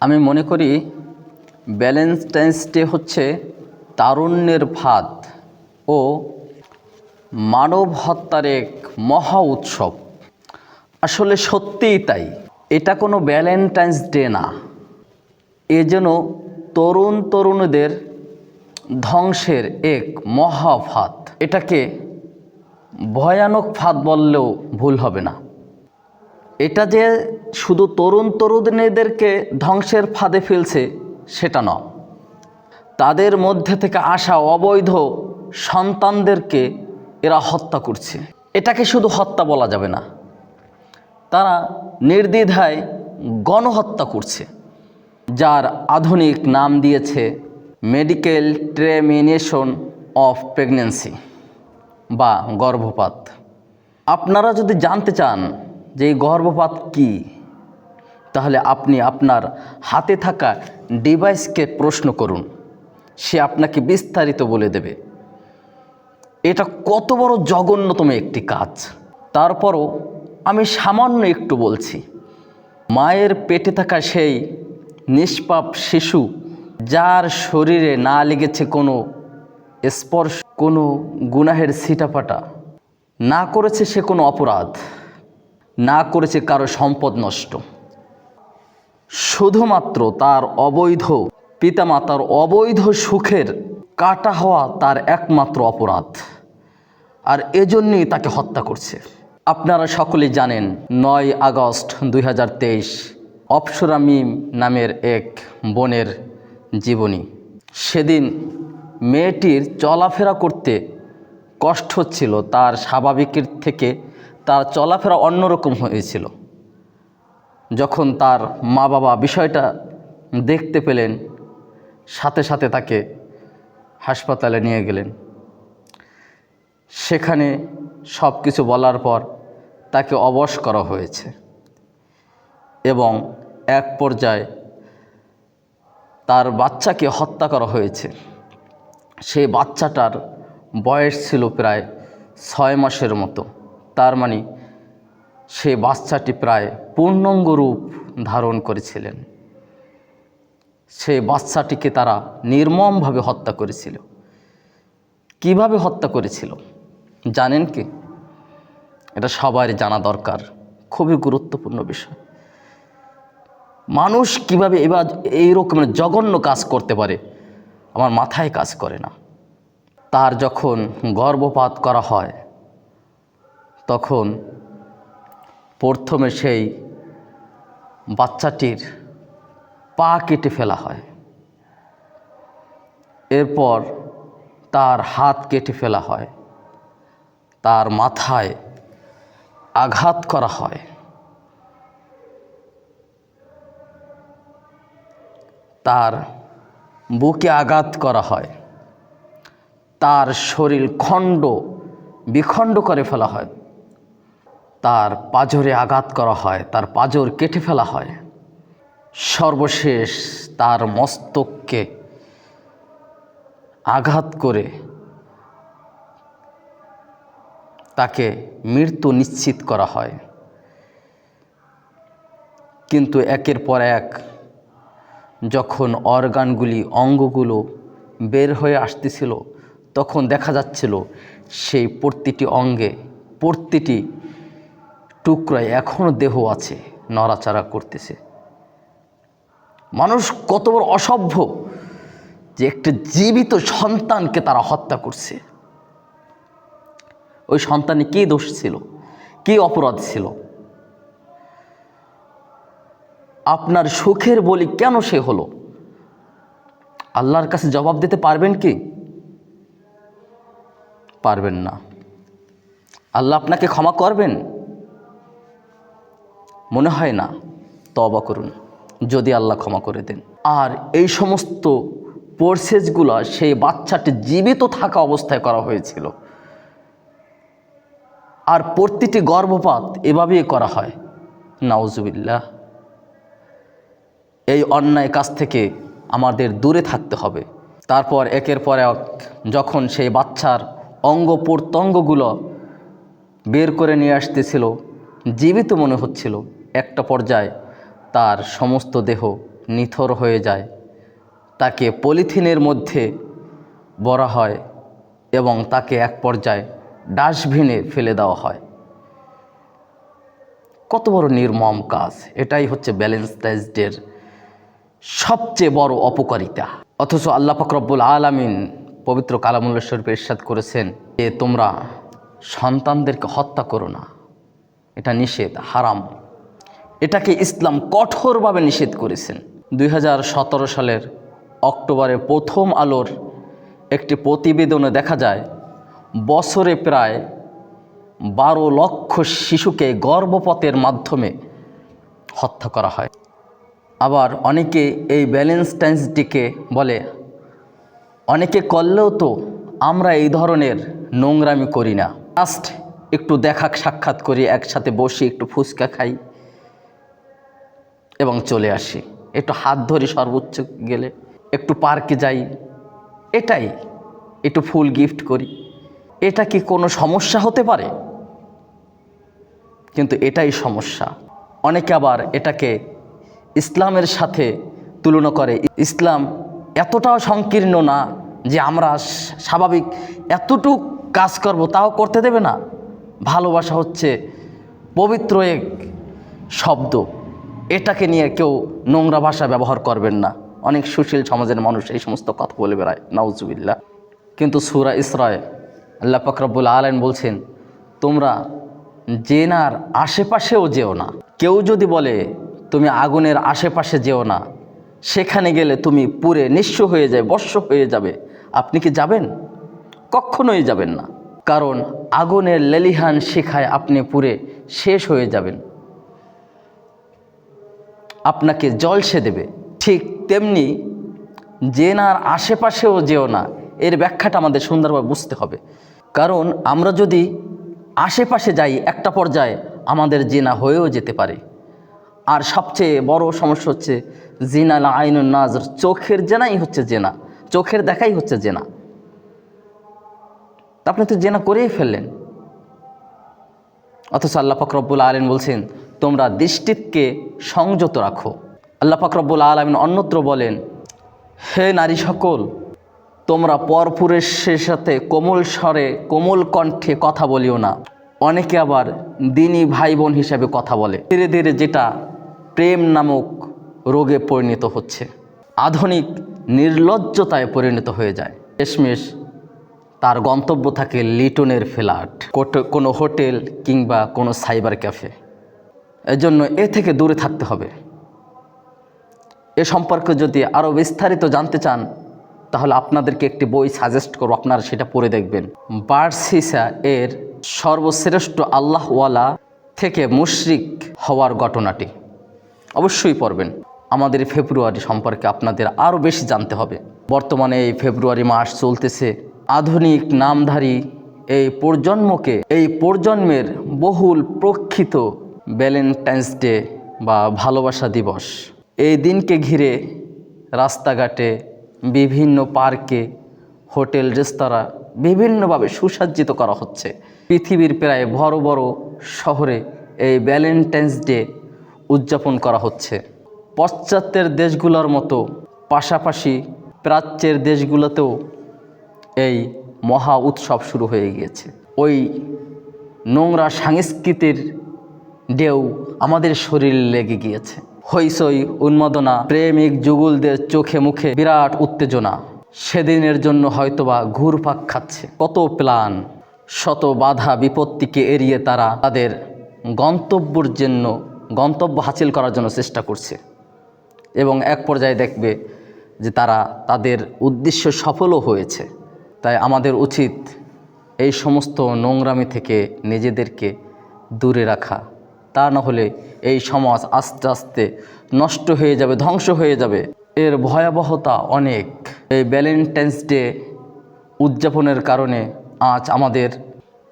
আমি মনে করি ভ্যালেন্টাইন্স ডে হচ্ছে তারুণ্যের ফাঁদ ও মানব হত্যার এক মহা উৎসব। আসলে সত্যিই তাই। এটা কোনো ভ্যালেন্টাইন্স ডে না। এ যেন তরুণ তরুণীদের ধ্বংসের এক মহা ফাঁদ এটাকে ভয়ানক ফাঁদ বললেও ভুল হবে না। এটা যে শুধু তরুণ তরুণীদেরকে ধ্বংসের ফাঁদে ফেলছে সেটা নয়। তাদের মধ্যে থেকে আসা অবৈধ সন্তানদেরকে এরা হত্যা করছে। এটাকে শুধু হত্যা বলা যাবে না। তারা নির্দ্বিধায় গণহত্যা করছে। যার আধুনিক নাম দিয়েছে মেডিকেল ট্রেমিনেশন অফ প্রেগনেন্সি বা গর্ভপাত। আপনারা যদি জানতে চান যে এই গর্ভপাত কী তাহলে আপনি আপনার হাতে থাকা ডিভাইসকে প্রশ্ন করুন। সে আপনাকে বিস্তারিত বলে দেবে। এটা কত বড় জঘন্যতম একটি কাজ। তারপরও আমি সামান্য একটু বলছি, মায়ের পেটে থাকা সেই নিষ্পাপ শিশু, যার শরীরে না লেগেছে কোনো স্পর্শ, কোনো গুনাহের ছিটাফাটা, না করেছে সে কোনো অপরাধ, না করেছে কারও সম্পদ নষ্ট। শুধুমাত্র তার অবৈধ পিতামাতার অবৈধ সুখের কাটা হওয়া তার একমাত্র অপরাধ। আর এজন্যই তাকে হত্যা করছে। আপনারা সকলেই জানেন, নয় আগস্ট দুই হাজার তেইশ অপসরা মিম নামের এক বোনের জীবনী। সেদিন মেয়েটির চলাফেরা করতে কষ্ট হচ্ছিল, তার স্বাভাবিকের থেকে তার চলাফেরা অন্যরকম হয়েছিল। যখন তার মা বাবা বিষয়টা দেখতে পেলেন, সাথে সাথে তাকে হাসপাতালে নিয়ে গেলেন। সেখানে সব কিছু বলার পর তাকে অবশ করা হয়েছে এবং এক পর্যায়ে তার বাচ্চাকে হত্যা করা হয়েছে। সেই বাচ্চাটার বয়স ছিল প্রায় ছয় মাসের মতো। তার মানে সেই বাচ্চাটি প্রায় পূর্ণাঙ্গ রূপ ধারণ করেছিলেন। সেই বাচ্চাটিকে তারা নির্মমভাবে হত্যা করেছিল। কীভাবে হত্যা করেছিল? জানেন কি? এটা সবার জানা দরকার। খুবই গুরুত্বপূর্ণ বিষয়। মানুষ কীভাবে এবার এই রকমের জঘন্য কাজ করতে পারে, আমার মাথায় কাজ করে না। তার যখন গর্ভপাত করা হয়, তখন প্রথমে সেই বাচ্চাটির পা কেটে ফেলা হয়। এরপর তার হাত কেটে ফেলা হয়। তার মাথায় আঘাত করা হয়। তার বুকে আঘাত করা হয়। তার শরীর খণ্ড বিখণ্ড করে ফেলা হয়। তার পাজরে আঘাত করা হয়, তার পাজর কেটে ফেলা হয়। সর্বশেষ তার মস্তককে আঘাত করে তাকে মৃত্যু নিশ্চিত করা হয়। কিন্তু একের পর এক যখন অর্গানগুলি, অঙ্গগুলো বের হয়ে আসতেছিল, তখন দেখা যাচ্ছিল সেই প্রতিটি অঙ্গে প্রতিটি টুকরায় এখনও দেহ আছে, নড়াচড়া করতেছে। মানুষ কত বড় অসভ্য যে একটা জীবিত সন্তানকে তারা হত্যা করছে। ওই সন্তানে কী দোষ ছিল? কী অপরাধ ছিল? আপনার সুখের বলি কেন সে হলো? আল্লাহর কাছে জবাব দিতে পারবেন কি? পারবেন না। আল্লাহ আপনাকে ক্ষমা করবেন? মনে হয় না তবা করুন, যদি আল্লাহ ক্ষমা করে দেন। আর এই সমস্ত প্রসেসগুলো সেই বাচ্চাটি জীবিত থাকা অবস্থায় করা হয়েছিল। আর প্রতিটি গর্ভপাত এভাবেই করা হয়। নাউজুবিল্লাহ, এই অন্যায় কাজ থেকে আমাদের দূরে থাকতে হবে। তারপর একের পর এক যখন সেই বাচ্চার অঙ্গ প্রত্যঙ্গগুলো বের করে নিয়ে আসতেছিল, জীবিত মনে হচ্ছিল একটা পর্যায়ে তার সমস্ত দেহ নিথর হয়ে যায়। তাকে পলিথিনের মধ্যে বড়া হয় এবং তাকে এক পর্যায়ে ডাস্টবিনে ফেলে দেওয়া হয়। কত বড় নির্মম কাজ, এটাই হচ্ছে ব্যালেন্স ডাইজডের সবচেয়ে বড় অপকারিতা। অথচ আল্লাহ ফকরব্বুল আলামিন পবিত্র কালামুল্লা শরীফ ইরশাদ করেছেন যে তোমরা সন্তানদেরকে হত্যা করো না, এটা নিষেধ, হারাম। এটাকে ইসলাম কঠোরভাবে নিষেধ করেছেন। দুই হাজার সতেরো সালের অক্টোবরে প্রথম আলোর একটি প্রতিবেদনে দেখা যায়, বছরে প্রায় বারো লক্ষ শিশুকে গর্ভপথের মাধ্যমে হত্যা করা হয়। আবার অনেকে এই ব্যালেন্সটাইন্সটিকে বলে, অনেকে করলেও তো আমরা এই ধরনের নোংরামি করি না। জাস্ট একটু দেখা সাক্ষাৎ করি, একসাথে বসে একটু ফুচকা খাই। এবং চলে আসি। একটু হাত ধরি সর্বোচ্চ গেলে, একটু পার্কে যাই। এটাই, একটু ফুল গিফট করি। এটা কি কোনো সমস্যা হতে পারে? কিন্তু এটাই সমস্যা। অনেকে আবার এটাকে ইসলামের সাথে তুলনা করে। ইসলাম এতটাও সংকীর্ণ না যে আমরা স্বাভাবিক এতটুক কাজ করব তাও করতে দেবে না। ভালোবাসা হচ্ছে পবিত্র এক শব্দ। এটাকে নিয়ে কেউ নোংরা ভাষা ব্যবহার করবেন না। অনেক সুশীল সমাজের মানুষ এই সমস্ত কথা বলে বেড়ায় নাউজুবিল্লা কিন্তু সুরা ইসরায় আল্লাহ ফকরাবুল আলম বলছেন, তোমরা জেনার আশেপাশেও যেও না। কেউ যদি বলে, তুমি আগুনের আশেপাশে যেও না, সেখানে গেলে তুমি পুরে নিঃস্ব হয়ে যাবে বর্ষ হয়ে যাবে। আপনি কি যাবেন? কখনোই যাবেন না। কারণ আগুনের লেলিহান শিখায় আপনি পুরে শেষ হয়ে যাবেন। আপনাকে জলসে দেবে। ঠিক তেমনি জেনার আশেপাশেও যেও না, এর ব্যাখ্যাটা আমাদের সুন্দরভাবে বুঝতে হবে। কারণ আমরা যদি আশেপাশে যাই, একটা পর্যায়ে আমাদের জেনা হয়েও যেতে পারে। আর সবচেয়ে বড় সমস্যা হচ্ছে জিনা আইন নাজর, চোখের জেনাই হচ্ছে জেনা, চোখের দেখাই হচ্ছে জেনা। আপনি তো জেনা করেই ফেললেন। অথচ আল্লাহ ফকরব্বুল আলম বলছেন, তোমরা দৃষ্টিকে সংযত রাখো। আল্লাহ ফকরব্বুল আলমিন অন্যত্র বলেন, হে নারী সকল, তোমরা পরপুরেশের সাথে কোমল স্বরে, কোমল কণ্ঠে কথা বলিও না। অনেকে আবার দিনী ভাই বোন হিসাবে কথা বলে। ধীরে ধীরে যেটা প্রেম নামক রোগে পরিণত হচ্ছে। আধুনিক নির্লজ্জতায় পরিণত হয়ে যায়। শেষমেশ তার গন্তব্য থাকে লিটনের ফ্ল্যাট। কোনো হোটেল কিংবা কোনো সাইবার ক্যাফে। এজন্য এ থেকে দূরে থাকতে হবে। এ সম্পর্কে যদি আরও বিস্তারিত জানতে চান, তাহলে আপনাদেরকে একটি বই সাজেস্ট করব, আপনারা সেটা পড়ে দেখবেন। বার্সিসা এর সর্বশ্রেষ্ঠ আল্লাহওয়ালা থেকে মুশরিক হওয়ার ঘটনাটি। অবশ্যই পড়বেন। আমাদের ফেব্রুয়ারি সম্পর্কে আপনাদের আরও বেশি জানতে হবে। বর্তমানে এই ফেব্রুয়ারি মাস চলতেছে। আধুনিক নামধারী এই প্রজন্মকে, এই প্রজন্মের বহুল প্রক্ষিত ভ্যালেন্টাইন্স ডে বা ভালোবাসা দিবস। এই দিনকে ঘিরে রাস্তাঘাটে, বিভিন্ন পার্কে, হোটেল, রেস্তোরাঁ বিভিন্নভাবে সুসজ্জিত করা হচ্ছে। পৃথিবীর প্রায় বড় বড় শহরে এই ভ্যালেন্টাইন্স ডে উদযাপন করা হচ্ছে। পশ্চাত্যের দেশগুলোর মতো, পাশাপাশি প্রাচ্যের দেশগুলোতেও এই মহা উৎসব শুরু হয়ে গিয়েছে। ওই নোংরা সংস্কৃতির ঢেউ আমাদের শরীর লেগে গিয়েছে। হইসই উন্মাদনা, প্রেমিক যুগলদের চোখে মুখে বিরাট উত্তেজনা। সেদিনের জন্য হয়তোবা ঘুরপাক খাচ্ছে। কত প্ল্যান শত বাধা বিপত্তিকে এড়িয়ে তারা তাদের গন্তব্যর জন্য গন্তব্য হাসিল করার জন্য চেষ্টা করছে। এবং এক পর্যায়ে দেখবে যে তারা তাদের উদ্দেশ্য সফলও হয়েছে। তাই আমাদের উচিত এই সমস্ত নোংরামি থেকে নিজেদেরকে দূরে রাখা। তা না হলে এই সমাজ আস্তে আস্তে নষ্ট হয়ে যাবে, ধ্বংস হয়ে যাবে। এর ভয়াবহতা অনেক। এই ভ্যালেন্টাইন্স ডে উদযাপনের কারণে আজ আমাদের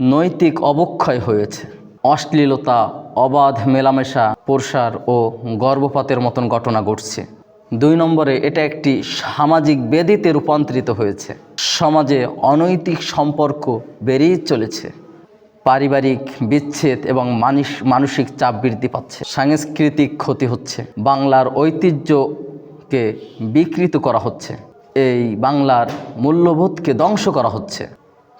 নৈতিক অবক্ষয় হয়েছে। অশ্লীলতা, অবাধ মেলামেশা, প্রসার ও গর্ভপাতের মতন ঘটনা ঘটছে। দুই নম্বরে এটা একটি সামাজিক বেদিতে রূপান্তরিত হয়েছে। সমাজে অনৈতিক সম্পর্ক বেড়েই চলেছে। পারিবারিক বিচ্ছেদ এবং মানস, মানসিক চাপ বৃদ্ধি পাচ্ছে। সাংস্কৃতিক ক্ষতি হচ্ছে। বাংলার ঐতিহ্যকে বিকৃত করা হচ্ছে। এই বাংলার মূল্যবোধকে ধ্বংস করা হচ্ছে।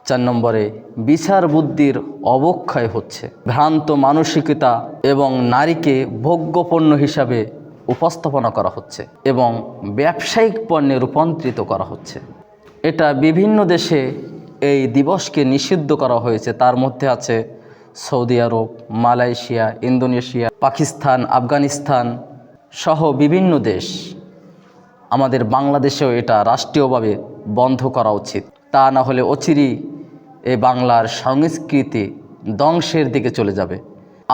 চার নম্বরে, বিচার বুদ্ধির অবক্ষয় হচ্ছে। ভ্রান্ত মানসিকতা এবং নারীকে ভোগ্যপণ্য হিসাবে উপস্থাপনা করা হচ্ছে এবং ব্যবসায়িক পণ্যে রূপান্তরিত করা হচ্ছে। এটা বিভিন্ন দেশে এই দিবসকে নিষিদ্ধ করা হয়েছে। তার মধ্যে আছে Saudi Arab, Malaysia, Indonesia, Pakistan, Afghanistan সহ বিভিন্ন দেশ। আমাদের বাংলাদেশেও এটা রাষ্ট্রীয়ভাবে বন্ধ করা উচিত। তা না হলে অচিরই এই বাংলার সংস্কৃতি ধ্বংসের দিকে চলে যাবে।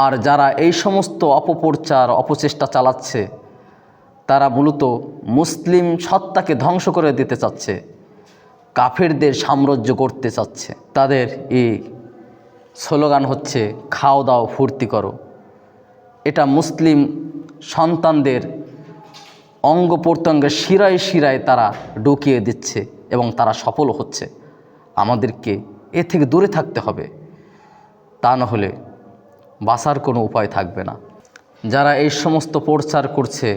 আর যারা এই সমস্ত অপপ্রচার, অপচেষ্টা চালাচ্ছে, তারা মূলত মুসলিম সত্তাকে ধ্বংস করে দিতে চাচ্ছে। কাফেরদের সাম্রাজ্য করতে চাচ্ছে। তাদের এই স্লোগান হচ্ছে, খাও দাও, ফুর্তি করো। এটা মুসলিম সন্তানদের অঙ্গ প্রত্যঙ্গের শিরায় শিরায় তারা ঢুকিয়ে দিচ্ছে এবং তারা সফল হচ্ছে। আমাদেরকে এ থেকে দূরে থাকতে হবে। তা না হলে বাঁচার কোনো উপায় থাকবে না। যারা এই সমস্ত প্রচার করছে,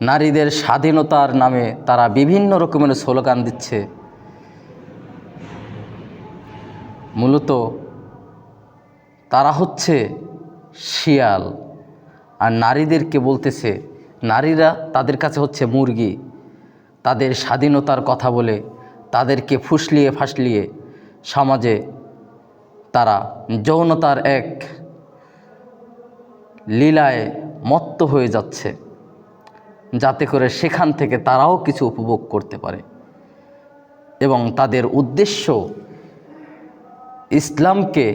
নারীদের স্বাধীনতার নামে তারা বিভিন্ন রকমের স্লোগান দিচ্ছে। মূলত তারা হচ্ছে শিয়াল। আর নারীদেরকে বলতেছে, নারীরা তাদের কাছে হচ্ছে মুরগি। তাদের স্বাধীনতার কথা বলে তাদেরকে ফুসলিয়ে ফাসলিয়ে সমাজে তারা যৌনতার এক লীলায় মত্ত হয়ে যাচ্ছে। যাতে করে সেখান থেকে তারাও কিছু উপভোগ করতে পারে। এবং তাদের উদ্দেশ্য ইসলামকে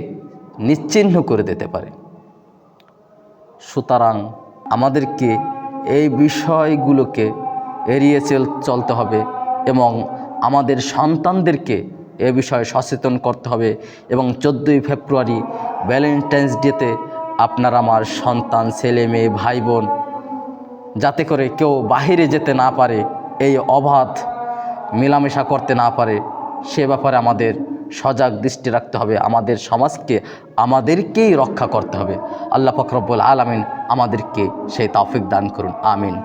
নিশ্চিহ্ন করে দিতে পারে। সুতরাং আমাদেরকে এই বিষয়গুলোকে এড়িয়ে চল চলতে হবে এবং আমাদের সন্তানদেরকে এ বিষয়ে সচেতন করতে হবে এবং চোদ্দোই ফেব্রুয়ারি ভ্যালেন্টাইন্স ডেতে আপনার আমার সন্তান, ছেলে, মেয়ে ভাই বোন যাতে করে কেউ বাহিরে যেতে না পারে, এই অবাধ মেলামেশা করতে না পারে, সে ব্যাপারে আমাদের সজাগ দৃষ্টি রাখতে হবে আমাদের সমাজকে, আমাদেরকেই রক্ষা করতে হবে। আল্লাহ ফখরব্বুল আলমিন আমাদেরকে সেই তাফিক দান করুন, আমিন।